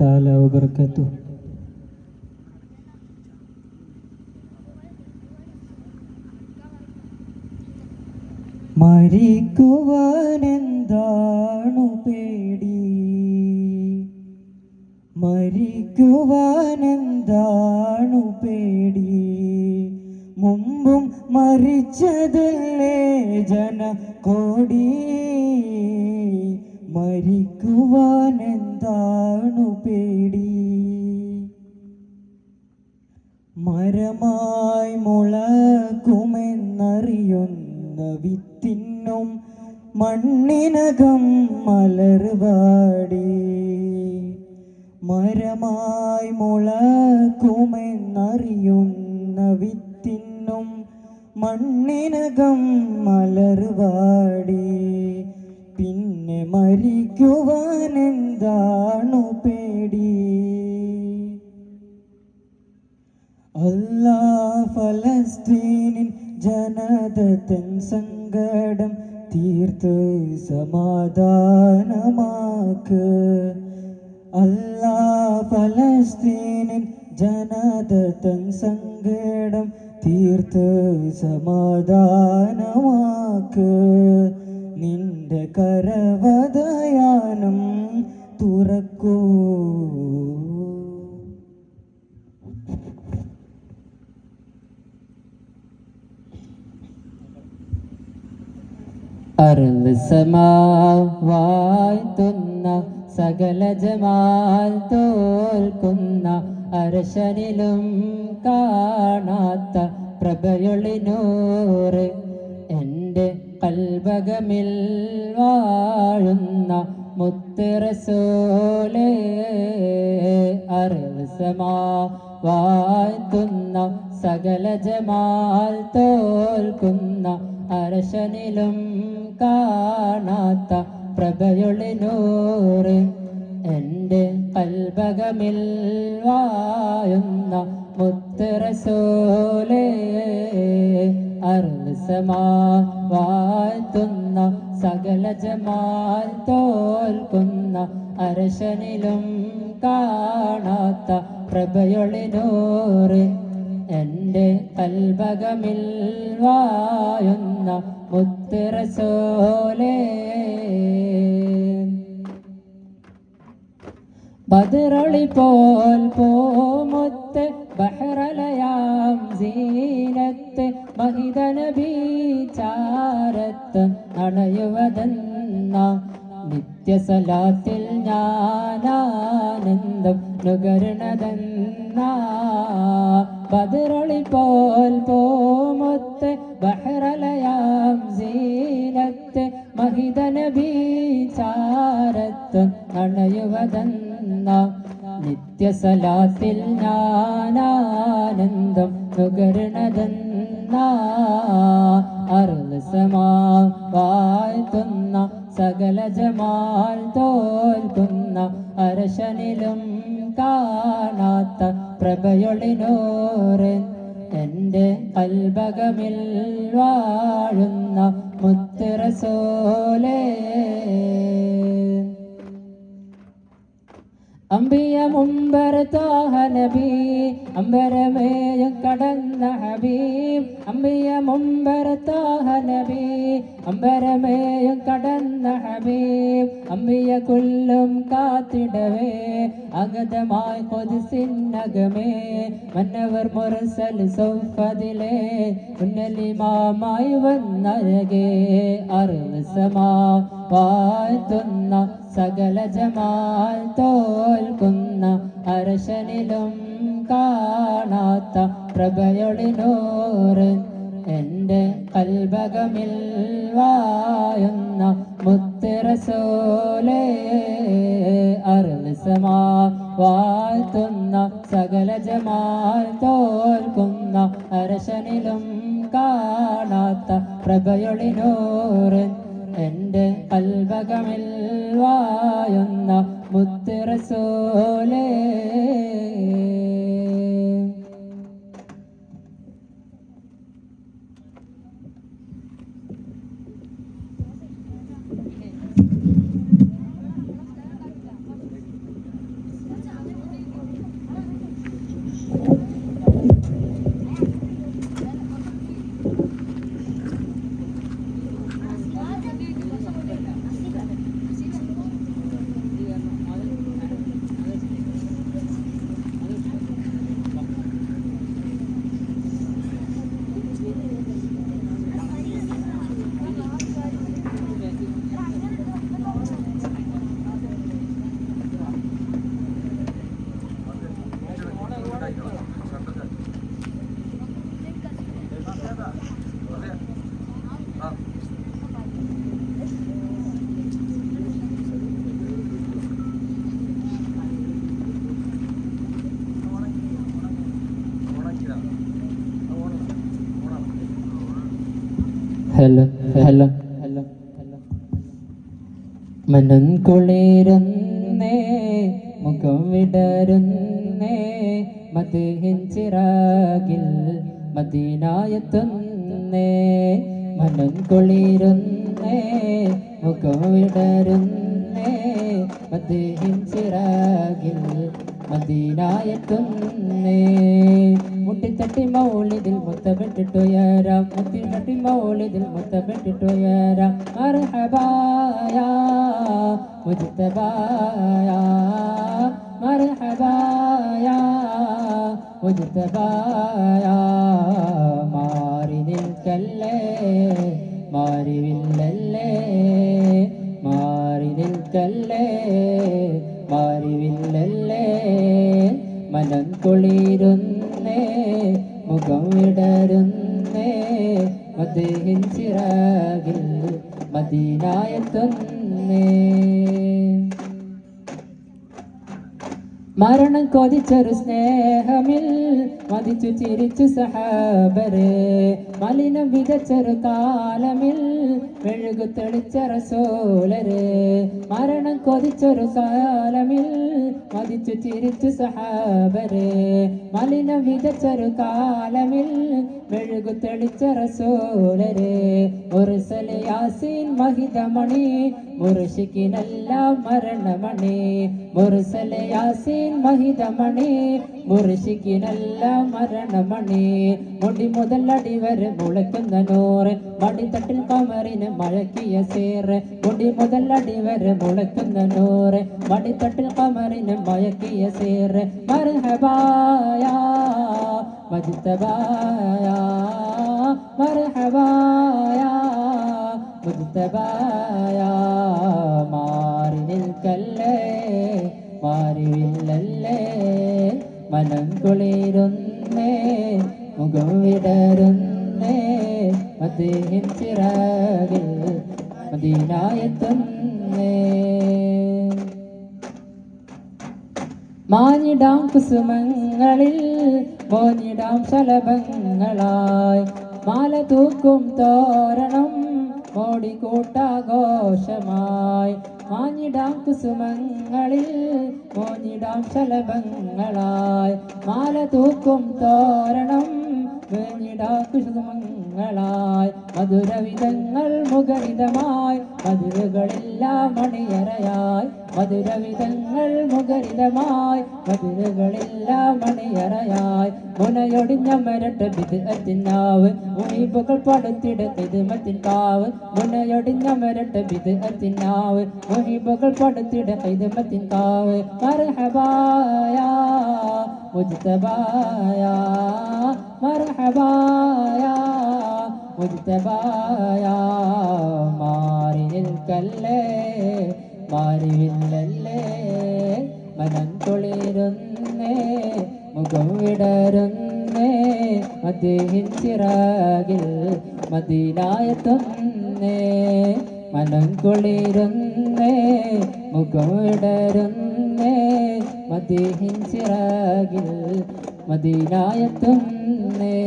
تعالى وبركاته മരിക്കുവാനെന്താണു പേടി മരിക്കുവാനെന്താണു പേടി മുമ്പും മരിച്ചതല്ലേ ജന കോടി മരിക്കുവാനെന്താണു മരമായി മുളക്കുമെന്നറിയുന്ന വിത്തിനും മണ്ണിനകം മലർവാടി. മരമായി മുളക്കുമെന്നറിയുന്ന വിത്തിനും മണ്ണിനകം മലർവാടി. പിന്നെ മരിക്കുവാനെന്താണു പേടി? അല്ലാ ഫലസ്തീനിൻ ജനതൻ സങ്കടം തീർത്ത് സമാധാനമാക്ക്. അല്ലാ ഫലസ്തീനിൻ ജനതൻ സങ്കടം തീർത്ത് സമാധാനമാക്ക്. നിന്റെ കരവതയാനം അറുൾ സമാവാഴ്ത്തുന്ന സകല ജമാൽ തോൽക്കുന്ന അരശനിലും കാണാത്ത പ്രഭയൊളിനൂറ് എന്റെ കൽവകമിൽ വാഴുന്ന മുത്തിറസോലേ അറുൾ സമാവാഴ്ത്തുന്ന സകല ജമാൽ തോൽക്കുന്ന അരശനിലും കാണാത്ത പ്രഭയൊളിനൂറ് എന്റെ കൽഭകമിൽ വായുന്ന മുത്തറസോലേ അർസമാ വാഴ്ത്തുന്ന സകല ജമാൽ തോൽക്കുന്ന അരശനിലും കാണാത്ത പ്രഭയൊളിനൂറ് എന്റെ കൽഭകമിൽ വായുന്ന മുത്തിറസോലേ ബദറളി പോൽ പോമൊത്ത് ബഹ്റലയാം സീനത്ത് മഹിതന ബീചാരത്ത് അണയുവതെന്ന നിത്യസലാത്തിൽ ഞാനാനന്ദം നുകരണതെന്ന. ബദറളി പോൽ പോമൊത്ത് ബഹ്റലയാം സീനത്ത് മഹിതന ബീചാരത്ത് അണയുവതെന്ന നിത്യസലാത്തിൽ ഞാനാനന്ദം നുകരണതെന്ന അർസമാ വാഴ്ത്തുന്ന സകല ജമാൽ തോൽക്കുന്ന അരശനിലും കാണാത്ത പ്രഭയൊളിനോറ് എന്റെ കൽബകമിൽ വാഴുന്ന മുത്തിറസോലേ അമ്പിയ മുമ്പർ താഹ നബി അമ്പരമേയും കടന്ന ഹബീബ്. അമ്പിയ മുമ്പർ താഹ നബി അമ്പരമേയും കടന്ന ഹബീബ്. അമ്പിയ കൊല്ലും കാത്തിടവേ അഗതമായി കൊതിസിന്നകമേ. മന്നവർ മുറസൽ സൗഫതിലെ ഉന്നലിമാമായി വന്നരകേ. അറുസമാ വാഴ്ത്തുന്ന സകല ജമാൽ തോൽക്കുന്ന അരശനിലും കാണാത്ത പ്രഭയൊളിനോറ് എന്റെ കൽഭകമിൽ വായുന്ന മുത്തിറസോലേ അറിസമാ വാഴ്ത്തുന്ന സകല ജമാൽ തോൽക്കുന്ന അരശനിലും കാണാത്ത പ്രഭയൊളിനോറ് എന്റെ അൽബകമിൽ വായുന്ന മുത്തിറസോലേ. ഹലോ ഹല. മനം കുളിരുന്നേ മുഖം വിടരുന്നേ മതിഹിൻ ചിറാകിൽ മദീനായെത്തുന്നേ. മനം കുളിരുന്നേ മുഖം വിടരുന്നേ മതിഹിൻ ചിറാകിൽ മദീനായത്തുന്നേ. മുട്ടിത്തട്ടി മൗലിതിൽ മുത്തപ്പെട്ടിട്ടുയരാം മുത്തിത്തട്ടി മൗലിതിൽ മുത്തപ്പെട്ടിട്ടുയരാം മർഹബായ മുജിത്തബായ മർഹബായ മുജിത്തബായ. മാറി നിൽക്കല്ലേ മാറിവില്ലല്ലേ മാറി നിൽക്കല്ലേ മാറിവില്ലല്ലേ മനം കുളിരുന്നേ മുഖം വിടരുന്നേ മദേഹിൻ ചിറകിൽ മദീനായെത്തുന്നേ മരണം കൊതിച്ചൊരു സ്നേഹമിൽ മതിച്ചു ചിരിച്ചു സഹാബരെ. മലിനം വിതച്ചൊരു കാലമിൽ മെഴുകു തെളിച്ച റസൂലരെ മരണം കൊതിച്ചൊരു കാലമിൽ മതിച്ചു ചിരിച്ചു സഹാബരെ മലിനം വിതച്ചൊരു കാലമിൽ മെഴുകു തെളിച്ച റസൂലരെ മുറുസല യാസീൻ മഹിതമണി മുറുഷിക്കിനെല്ലാം മരണമണി. മുർസല യാസീൻ മഹിതമണി. മുറുഷിക്കിനെല്ലാം മരണമണി. മുടി മുതലടി വരെ മുളയ്ക്കുന്ന നൂറ്. മടിത്തട്ടിൽ പമറിന് മഴക്കിയ സേറ്. മുടി മുതലടി വരെ മുളയ്ക്കുന്ന നൂറ്. മടിത്തട്ടിൽ പമറിന് മയക്കിയ സേറ്. മർഹബായ മർഹബായ മുജ്തബായ മാറി നിൽക്കല്ലേ മാറിവില്ലല്ലേ? മനം കുളിരുന്നേ മുഖം വിടരുന്നേ. മദ്ദേഹം ചിറാകിൽ മദീനായെത്തുന്നേ. മാഞ്ഞിടാം കുസുമങ്ങളിൽ മോഞ്ഞിടാം ശലഭങ്ങളായി. മാല തൂക്കും തോരണം മോടിക്കൂട്ടാഘോഷമായി. മാഞ്ഞിടാം കുസുമങ്ങളിൽ മോഞ്ഞിടാം ശലഭങ്ങളായി. മാല തൂക്കും തോരണം വേഞ്ഞിടാ കുസുമങ്ങളായി മധുരവിധങ്ങൾ മുഖരിതമായി മധുരകളെല്ലാം മണിയറയായി മധുരവിധങ്ങൾ മുഖരിതമായി മധുരകളെല്ലാം മണിയറയായി മുനയൊടിഞ്ഞ മരട്ട ബിദ്അത്തിനാവ് മുനിപ്പുകൾ പടുത്തിട കിതുമത്തിൻ കാവ് മുനയൊടിഞ്ഞ മരട്ട ബിദ്അത്തിനാവ് മുനിപ്പുകൾ പടുത്തിട കിതുമത്തിൻ കാവ് മർഹബായ മുജിതബായ മർഹബായ മുജ്തബായ. മാറി നിൽക്കല്ലേ മാറിവില്ലല്ലേ മനം കുളിരുന്നേ മുഖം വിടരുന്നേ മദ്ദേഹിൻ ചിറാകിൽ മദീനായത്തുന്നേ. മനം കുളിരുന്നേ മുഖം വിടരുന്നേ മദീഹിൻ ചിറാകിൽ മദീനായത്തുന്നേ.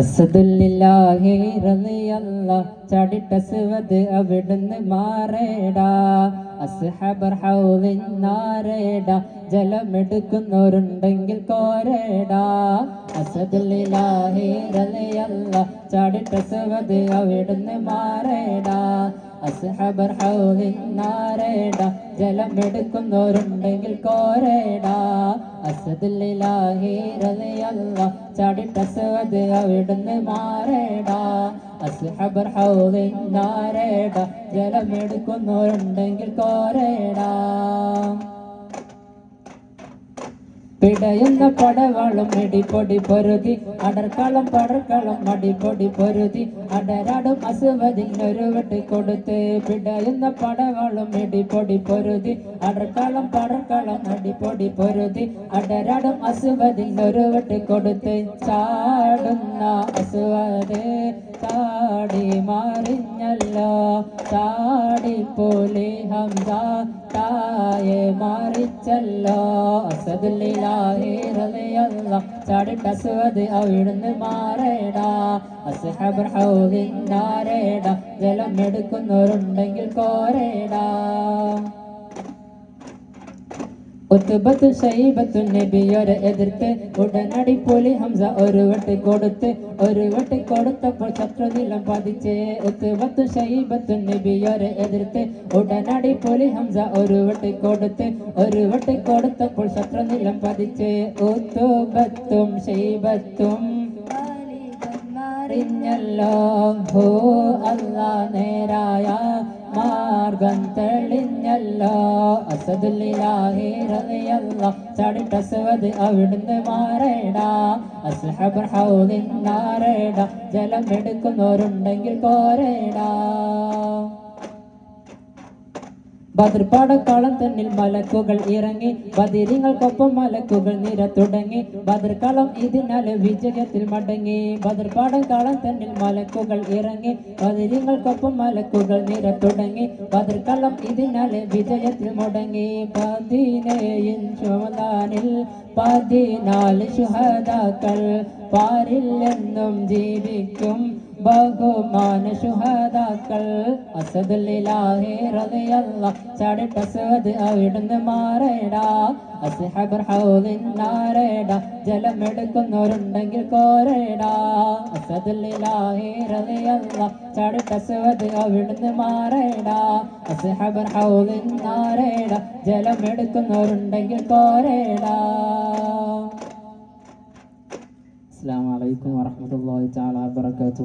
അസദുല്ലാഹി റളിയല്ല ചടിട്ട സുവത് അവിടുന്ന് മാറേടാ. അസ്ഹബർ ഹൗലിൻ നാരേടാ ജലമെടുക്കുന്നവരുണ്ടെങ്കിൽ കോരേടാ. അസദുല്ലാഹി റളിയല്ല ചടിട്ട സുവത് അവിടുന്ന് മാറേടാ. അസ്ഹബർ നാരേട ജലം എടുക്കുന്നവരുണ്ടെങ്കിൽ കോരേടാ അസദില്ലാഹി റളിയല്ല ചാടിട്ടസവത് അവിടുന്ന് മാറേട. അസ്ഹബർ നാരേട ജലം എടുക്കുന്നവരുണ്ടെങ്കിൽ കോരേടാ. പിടയുന്ന പടവാളും ഇടിപ്പൊടി പൊരുതി അടർക്കളം പടർക്കളം മടിപ്പൊടി പൊരുതി അടരാടും അസുവതിനൊരു വെട്ടി കൊടുത്ത് പിടയുന്ന പടവാളും ഇടിപ്പൊടി പൊരുതി അടർക്കളം പടർക്കളം അടിപ്പൊടി പൊരുതി അടരാടും അസുവതിനൊരു വെട്ടി കൊടുത്ത് ചാടുന്ന അസുവത് ചാടി മാറിഞ്ഞല്ലോ ചാടിപ്പോലി ഹംസ തായെ മാറിച്ചല്ലോ. അസദുല്ലാഹി ചാടിട്ട അസ്വദ് അവിടുന്ന് മാറേടാ. അസ്ഹബർ ഹൗലിന്നാരേടാ ജലം എടുക്കുന്നവരുണ്ടെങ്കിൽ കോരേടാ. ഉത്തുബത്തു ഷൈബത്തു നബിയോരെ എതിർത്ത് ഉടനടി പോലി ഹംസ ഒരു വെട്ടി കൊടുത്ത് ഒരു വെട്ടി കൊടുത്തപ്പോൾ ശത്രുനിലം പതിച്ച്. ഉത്തുബത്തു ഷൈബത്തു നബിയോരെ എതിർത്ത് ഉടനടി പോലി ഹംസ ഒരു വെട്ടി കൊടുത്ത് ഒരു വെട്ടി കൊടുത്തപ്പോൾ ശത്രുനിലം പതിച്ച്. ഉത്തുബത്തും ഷൈബത്തും അറിഞ്ഞല്ലോ ഹോ അല്ലാ നേരായ മാർഗം തെളിഞ്ഞല്ലോ. അസദുല്ലാഹി റളിയല്ലാഹ് ചാടിട്ടസവത് അവിടുന്ന് മാറേടാ. അസ്ഹബർ ഹൗലിന്നാരേടാ ജലം എടുക്കുന്നവരുണ്ടെങ്കിൽ കോരേടാ ബദർപാടക്കാളം തന്നിൽ മലക്കുകൾ ഇറങ്ങി ബദിരിങ്ങൾക്കൊപ്പം മലക്കുകൾ നിര തുടങ്ങി. ബദർക്കാലം ഇതിനാല് വിജയത്തിൽ മടങ്ങി. ബദർപാടക്കാളം തന്നിൽ മലക്കുകൾ ഇറങ്ങി ബദിരിങ്ങൾക്കൊപ്പം മലക്കുകൾ നിര തുടങ്ങി. ബദർക്കാലം ഇതിനാല് വിജയത്തിൽ മുടങ്ങി. പതിനേയിൻ ചുമതാനിൽ പതിനാല് ശുഹദാക്കൾ പാരില്ലെന്നും ജീവിക്കും. ബഹുമാന ശുഹദാക്കൾ അസദുല്ലാഹി റളിയല്ലാഹ് ചാടിട്ട് അസ്വദ് അവിടുന്ന് മാറേടാ. അസ്ഹബർ ഹൗലിന്നാരേടാ ജലം എടുക്കുന്നവരുണ്ടെങ്കിൽ കോരേടാ. അസദുല്ലാഹി റളിയല്ലാഹ് ചാടിട്ട് അസ്വദ് അവിടുന്ന് മാറേടാ. അസ്ഹബർ ഹൗലിന്നാരേടാ ജലം എടുക്കുന്നവരുണ്ടെങ്കിൽ കോരേടാ. അസ്സാം വലൈക്കും വാഹമത്തല്ലാ വാബർക്കാത്തു